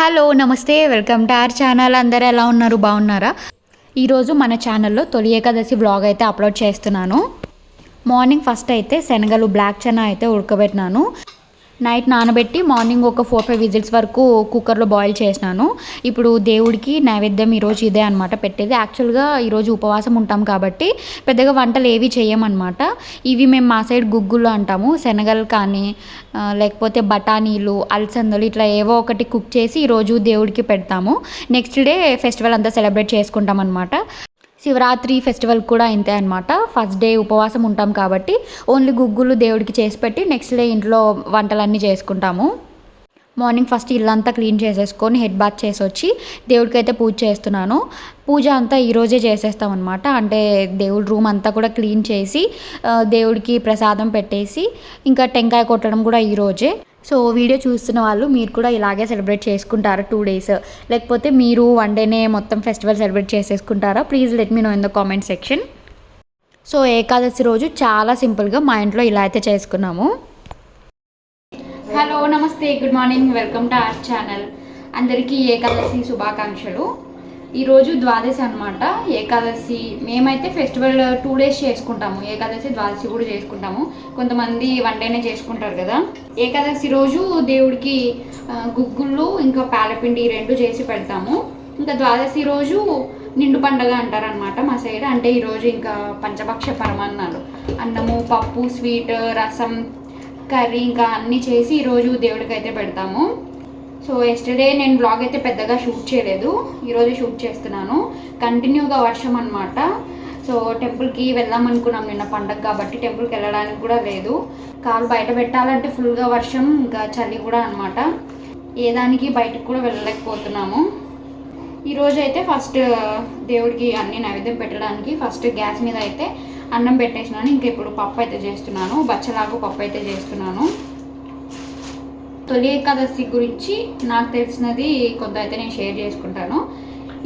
Hello నమస్తే welcome to our channel. అందరూ ఎలా ఉన్నారు? బాగున్నారా? ఈరోజు మన ఛానల్లో తొలి ఏకాదశి వ్లాగ్ అయితే అప్లోడ్ చేస్తున్నాను. మార్నింగ్ ఫస్ట్ అయితే శనగలు బ్లాక్ చనా అయితే ఉడకబెట్టినాను. నైట్ నానబెట్టి మార్నింగ్ ఒక ఫోర్ ఫైవ్ విజిల్స్ వరకు కుక్కర్లో బాయిల్ చేసినాను. ఇప్పుడు దేవుడికి నైవేద్యం ఈరోజు ఇదే అనమాట పెట్టేది. యాక్చువల్గా ఈరోజు ఉపవాసం ఉంటాం కాబట్టి పెద్దగా వంటలు ఏవి చేయమన్నమాట. ఇవి మేము మా సైడ్ గుగ్గులు అంటాము. శనగలు కానీ లేకపోతే బఠానీలు అలసందలు ఇట్లా ఏవో ఒకటి కుక్ చేసి ఈరోజు దేవుడికి పెడతాము. నెక్స్ట్ డే ఫెస్టివల్ అంతా సెలబ్రేట్ చేసుకుంటాం అనమాట శివరాత్రి ఫెస్టివల్ కూడా ఇంతే అనమాట ఫస్ట్ డే ఉపవాసం ఉంటాం కాబట్టి ఓన్లీ గుగ్గులు దేవుడికి చేసి పెట్టి నెక్స్ట్ డే ఇంట్లో వంటలన్నీ చేసుకుంటాము. మార్నింగ్ ఫస్ట్ ఇల్లంతా క్లీన్ చేసేసుకొని హెడ్ బాత్ చేసి వచ్చి దేవుడికైతే పూజ చేస్తున్నాను. పూజ అంతా ఈరోజే చేసేస్తాం అనమాట అంటే దేవుడి రూమ్ అంతా కూడా క్లీన్ చేసి దేవుడికి ప్రసాదం పెట్టేసి ఇంకా టెంకాయ కొట్టడం కూడా ఈరోజే సో వీడియో చూస్తున్న వాళ్ళు మీరు కూడా ఇలాగే సెలబ్రేట్ చేసుకుంటారా టూ డేస్ లేకపోతే మీరు వన్ డేనే మొత్తం festival celebrate చేసేసుకుంటారా? Please let me know in the comment section so Ekadashi రోజు చాలా సింపుల్గా మా ఇంట్లో ఇలా అయితే చేసుకున్నాము. హలో నమస్తే good morning welcome to our channel అందరికీ ఏకాదశి శుభాకాంక్షలు. ఈరోజు ద్వాదశి అనమాట ఏకాదశి. మేమైతే ఫెస్టివల్ టూ డేస్ చేసుకుంటాము. ఏకాదశి ద్వాదశి కూడా చేసుకుంటాము. కొంతమంది వన్ డేనే చేసుకుంటారు కదా. ఏకాదశి రోజు దేవుడికి గుగ్గుళ్ళు ఇంకా పాలపిండి రెండు చేసి పెడతాము. ఇంకా ద్వాదశి రోజు నిండు పండగ అంటారనమాట మా సైడ్. అంటే ఈరోజు ఇంకా పంచభక్ష పరమాన్నాలు. అన్నము పప్పు స్వీట్ రసం కర్రీ ఇంకా అన్నీ చేసి ఈరోజు దేవుడికి అయితే పెడతాము. సో ఎస్టర్డే నేను బ్లాగ్ అయితే పెద్దగా షూట్ చేయలేదు. ఈరోజు షూట్ చేస్తున్నాను. కంటిన్యూగా వర్షం అనమాట సో టెంపుల్కి వెళ్దాం అనుకున్నాం నిన్న పండగ కాబట్టి టెంపుల్కి వెళ్ళడానికి కూడా లేదు. కాలు బయట పెట్టాలంటే ఫుల్గా వర్షం ఇంకా చలి కూడా అనమాట ఏ దానికి బయటకు కూడా వెళ్ళలేకపోతున్నాము. ఈరోజు అయితే ఫస్ట్ uh, దేవుడికి అన్ని నైవేద్యం పెట్టడానికి ఫస్ట్ గ్యాస్ మీద అయితే అన్నం పెట్టేసినాను. ఇంకా ఇప్పుడు పప్పు అయితే చేస్తున్నాను. బచ్చలాగా పప్పు అయితే చేస్తున్నాను. తొలి ఏకాదశి గురించి నాకు తెలిసినది కొంత అయితే నేను షేర్ చేసుకుంటాను.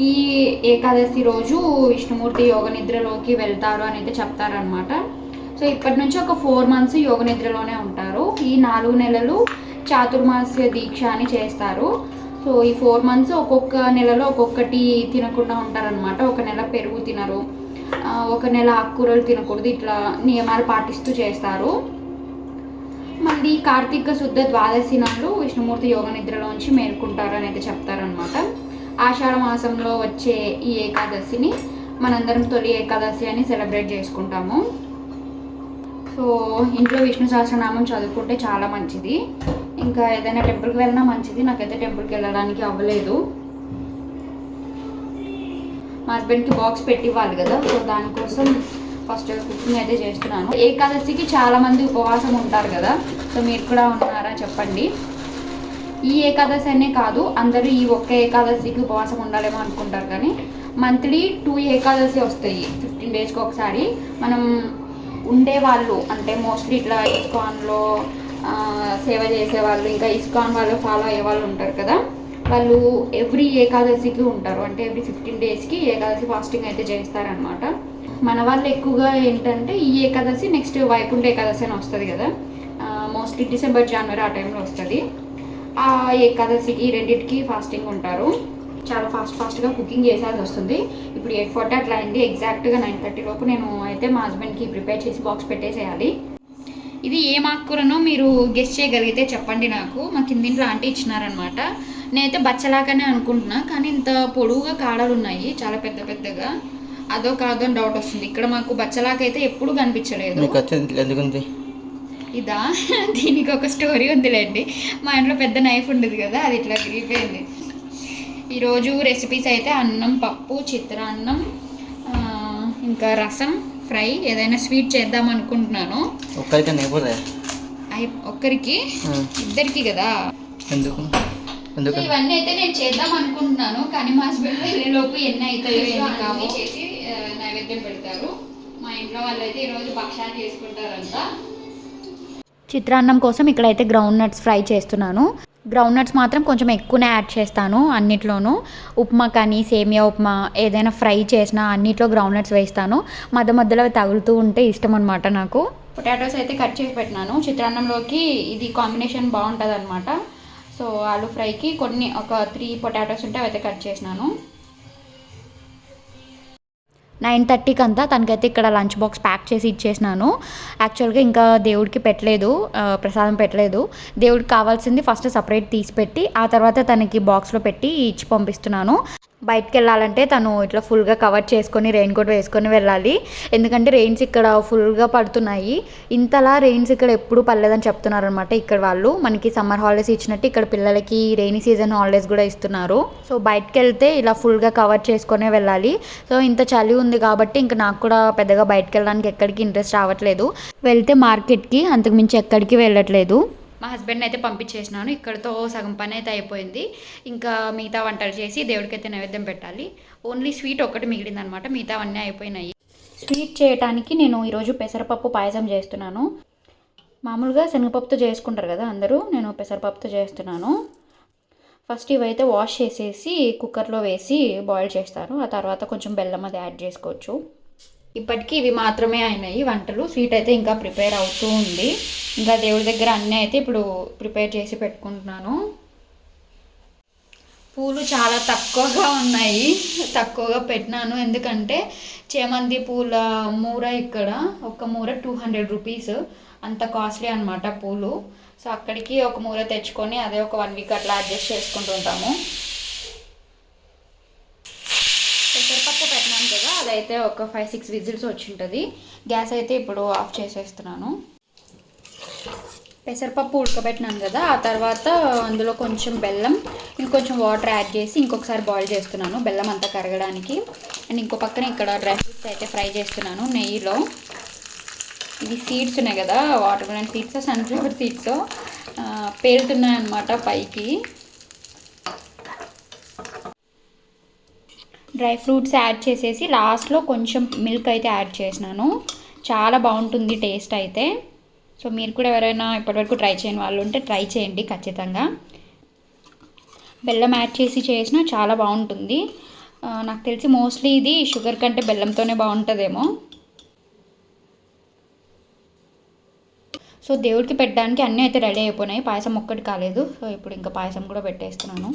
ఈ ఏకాదశి రోజు విష్ణుమూర్తి యోగ నిద్రలోకి వెళ్తారు అని అయితే చెప్తారనమాట సో ఇప్పటి నుంచి ఒక ఫోర్ మంత్స్ యోగ నిద్రలోనే ఉంటారు. ఈ నాలుగు నెలలు చాతుర్మాస్య దీక్ష అని చేస్తారు. సో ఈ ఫోర్ మంత్స్ ఒక్కొక్క నెలలో ఒక్కొక్కటి తినకుండా ఉంటారనమాట ఒక నెల పెరుగు తినరు. ఒక నెల ఆకుకూరలు తినకూడదు. ఇట్లా నియమాలు పాటిస్తూ చేస్తారు. మళ్ళీ కార్తీక శుద్ధ ద్వాదశి నాడు విష్ణుమూర్తి యోగ నిద్రలోంచి మేల్కుంటారని అని అయితే చెప్తారనమాట ఆషాఢ మాసంలో వచ్చే ఈ ఏకాదశిని మనందరం తొలి ఏకాదశి అని సెలబ్రేట్ చేసుకుంటాము. సో ఇంట్లో విష్ణు సహస్రనామం చదువుకుంటే చాలా మంచిది. ఇంకా ఏదైనా టెంపుల్కి వెళ్ళినా మంచిది. నాకైతే టెంపుల్కి వెళ్ళడానికి అవ్వలేదు. మా హస్బెండ్కి బాక్స్ పెట్టి ఇవ్వాలి కదా సో దానికోసం ఫస్ట్ కుకింగ్ అయితే చేస్తున్నాను. ఏకాదశికి చాలామంది ఉపవాసం ఉంటారు కదా. సో మీరు కూడా ఉన్నారా చెప్పండి. ఈ ఏకాదశి అనే కాదు అందరూ ఈ ఒక్క ఏకాదశికి ఉపవాసం ఉండాలేమో అనుకుంటారు కానీ మంత్లీ టూ ఏకాదశి వస్తాయి. ఫిఫ్టీన్ డేస్కి ఒకసారి. మనం ఉండేవాళ్ళు అంటే మోస్ట్లీ ఇట్లా ఇస్కాన్లో సేవ సేవ చేసేవాళ్ళు ఇంకా ఇస్కాన్ వాళ్ళు ఫాలో అయ్యే వాళ్ళు ఉంటారు కదా వాళ్ళు ఎవ్రీ ఏకాదశికి ఉంటారు. అంటే ఎవ్రీ ఫిఫ్టీన్ డేస్కి ఏకాదశి ఫాస్టింగ్ అయితే చేస్తారనమాట మన వాళ్ళు ఎక్కువగా ఏంటంటే ఈ ఏకాదశి నెక్స్ట్ వైకుంఠ ఏకాదశి అని వస్తుంది కదా మోస్ట్లీ డిసెంబర్ జనవరి ఆ టైంలో వస్తుంది. ఆ ఏకాదశికి రెండింటికి ఫాస్టింగ్ ఉంటారు. చాలా ఫాస్ట్ ఫాస్ట్గా కుకింగ్ చేసేది వస్తుంది. ఇప్పుడు ఎయిట్ ఫార్టీ అట్లా అయింది. ఎగ్జాక్ట్గా నైన్ థర్టీ లోపు నేను అయితే మా హస్బెండ్కి ప్రిపేర్ చేసి బాక్స్ పెట్టేసేయాలి. ఇది ఏం ఆకుకూరనో మీరు గెస్ట్ చేయగలిగితే చెప్పండి నాకు. మా కిందింట్లో ఆంటీ ఇచ్చినారనమాట. నేనైతే బచ్చలాగానే అనుకుంటున్నా కానీ ఇంత పొడవుగా కాడలు ఉన్నాయి. చాలా పెద్ద పెద్దగా. అదో కాదో అని డౌట్ వస్తుంది. ఇక్కడ మాకు బచ్చలాకైతే ఎప్పుడు కనిపించలేదు. ఎందుకుంది ఇదా? దీనికి ఒక స్టోరీ ఉందిలేండి. మా ఇంట్లో పెద్ద నైఫ్ ఉండదు కదా అది ఇట్లా విరిగిపోయింది ఈరోజు రెసిపీస్ అయితే అన్నం పప్పు చిత్రాన్నం ఇంకా రసం ఫ్రై ఏదైనా స్వీట్ చేద్దాం అనుకుంటున్నాను. ఒక్కరికే ఇద్దరికి కదా? ఎందుకు? ఇవన్నీ అయితే నేను చేద్దాం అనుకుంటున్నాను కానీ మా హస్బెండ్ వెళ్ళేలోపు ఎన్ని అవుతాయో ఎన్ని కావో. చేసి నైవేద్యం పెడతారు. మా ఇంట్లో వాళ్ళైతే ఈరోజు భక్షాలు చేసుకుంటారంట. చిత్రాన్నం కోసం ఇక్కడైతే గ్రౌండ్ నట్స్ ఫ్రై చేస్తున్నాను. గ్రౌండ్ నట్స్ మాత్రం కొంచెం ఎక్కువనే యాడ్ చేస్తాను అన్నిట్లోనూ. ఉప్మా కానీ సేమియా ఉప్మా ఏదైనా ఫ్రై చేసినా అన్నిట్లో గ్రౌండ్ నట్స్ వేస్తాను. మధ్య మధ్యలో తగులుతూ ఉంటే ఇష్టం అనమాట నాకు. పొటాటోస్ అయితే కట్ చేసి పెట్టినాను. చిత్రాన్నంలోకి ఇది కాంబినేషన్ బాగుంటుంది అనమాట సో ఆలు ఫ్రైకి కొన్ని ఒక త్రీ పొటాటోస్ ఉంటే అవైతే కట్ చేసినాను. నైన్ థర్టీకి అంతా తనకైతే ఇక్కడ లంచ్ బాక్స్ ప్యాక్ చేసి ఇచ్చేసినాను. యాక్చువల్గా ఇంకా దేవుడికి పెట్టలేదు ప్రసాదం పెట్టలేదు. దేవుడికి కావాల్సింది ఫస్ట్ సపరేట్ తీసి పెట్టి ఆ తర్వాత తనకి బాక్స్లో పెట్టి ఇచ్చి పంపిస్తున్నాను. బయటకు వెళ్ళాలంటే తను ఇట్లా ఫుల్గా కవర్ చేసుకొని రెయిన్ కోట్ వేసుకొని వెళ్ళాలి. ఎందుకంటే రెయిన్స్ ఇక్కడ ఫుల్గా పడుతున్నాయి. ఇంతలా రెయిన్స్ ఇక్కడ ఎప్పుడు పడలేదని చెప్తున్నారు అనమాట ఇక్కడ వాళ్ళు. మనకి సమ్మర్ హాలిడేస్ ఇచ్చినట్టు ఇక్కడ పిల్లలకి రెయినీ సీజన్ హాలిడేస్ కూడా ఇస్తున్నారు. సో బయటకు వెళ్తే ఇలా ఫుల్గా కవర్ చేసుకొనే వెళ్ళాలి. సో ఇంత చలి ఉంది కాబట్టి ఇంకా నాకు కూడా పెద్దగా బయటకు వెళ్ళడానికి ఎక్కడికి ఇంట్రెస్ట్ రావట్లేదు. వెళ్తే మార్కెట్కి అంతకుమించి ఎక్కడికి వెళ్ళట్లేదు. మా హస్బెండ్ అయితే పంపించేసినాను. ఇక్కడతో సగం పని అయితే అయిపోయింది. ఇంకా మిగతా వంటలు చేసి దేవుడికి అయితే నైవేద్యం పెట్టాలి. ఓన్లీ స్వీట్ ఒకటి మిగిలిందనమాట. మిగతా అన్నీ అయిపోయినాయి. స్వీట్ చేయడానికి నేను ఈరోజు పెసరపప్పు పాయసం చేస్తున్నాను. మామూలుగా శనగపప్పుతో చేసుకుంటారు కదా అందరూ నేను పెసరపప్పుతో చేస్తున్నాను. ఫస్ట్ ఇవైతే వాష్ చేసేసి కుక్కర్లో వేసి బాయిల్ చేస్తారు ఆ తర్వాత కొంచెం బెల్లం అది యాడ్ చేసుకోవచ్చు. ఇప్పటికీ ఇవి మాత్రమే అయినాయి. వంటలు స్వీట్ అయితే ఇంకా ప్రిపేర్ అవుతూ ఉంది. ఇంకా దేవుడి దగ్గర అన్నీ అయితే ఇప్పుడు ప్రిపేర్ చేసి పెట్టుకుంటున్నాను. పూలు చాలా తక్కువగా ఉన్నాయి. తక్కువగా పెట్టినాను. ఎందుకంటే చేమంతి పూల మూర ఇక్కడ ఒక మూర టూ హండ్రెడ్ రూపీస్ అంత కాస్ట్లీ అనమాట పూలు. సో అక్కడికి ఒక మూర తెచ్చుకొని అదే ఒక వన్ వీక్ అట్లా అడ్జస్ట్ ఉంటాము. ఉంటాము కదా అదైతే ఒక ఫైవ్ సిక్స్ విజిల్స్ వచ్చి ఉంటుంది గ్యాస్ అయితే ఇప్పుడు ఆఫ్ చేసేస్తున్నాను. పెసరపప్పు ఉడకబెట్టినాను కదా ఆ తర్వాత అందులో కొంచెం బెల్లం ఇంకొంచెం వాటర్ యాడ్ చేసి ఇంకొకసారి బాయిల్ చేస్తున్నాను బెల్లం అంతా కరగడానికి. అండ్ ఇంకో పక్కన ఇక్కడ డ్రై ఫ్రూట్స్ అయితే ఫ్రై చేస్తున్నాను నెయ్యిలో. ఇవి సీడ్స్ ఉన్నాయి కదా watermelon seeds? Sunflower seeds? పేరుతున్నాయి అన్నమాట పైకి. డ్రై ఫ్రూట్స్ యాడ్ చేసేసి లాస్ట్లో కొంచెం మిల్క్ అయితే యాడ్ చేసినాను. చాలా బాగుంటుంది టేస్ట్ అయితే. సో మీరు కూడా ఎవరైనా ఇప్పటివరకు ట్రై చేయని వాళ్ళు ఉంటే ట్రై చేయండి ఖచ్చితంగా. బెల్లం యాడ్ చేసి చేసినా చాలా బాగుంటుంది. నాకు తెలిసి మోస్ట్లీ ఇది షుగర్ కంటే బెల్లంతోనే బాగుంటుందేమో. సో దేవుడికి పెట్టడానికి అన్నీ అయితే రెడీ అయిపోయినాయి. పాయసం ఒక్కటి కాలేదు. సో ఇప్పుడు ఇంకా పాయసం కూడా పెట్టేస్తున్నాను.